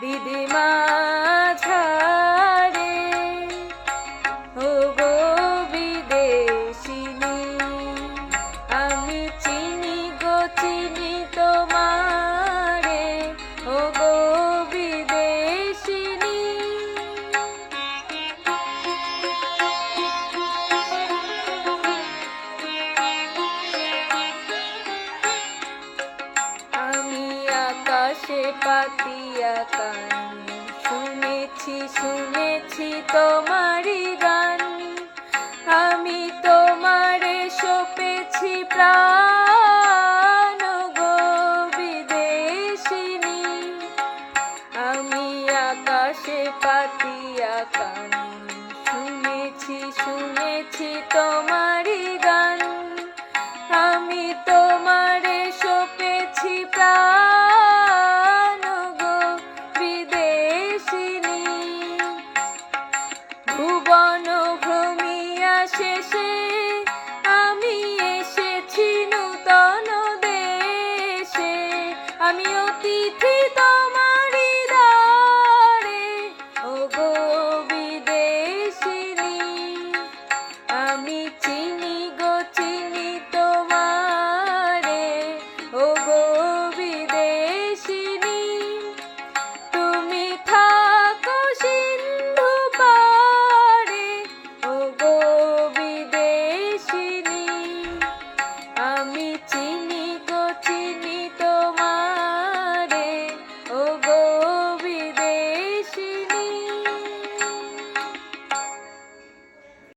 দিদিমা ছা পাতিয়া কান। শুনেছি শুনেছি তোমারই গান। আমি তোমারে সপেছি প্রাণ গো বিদেশিনী। আমি আকাশে পাতিয়া কান। বনভূমি শেষে আমি এসেছি নূতন দেশে। আমি অতিথি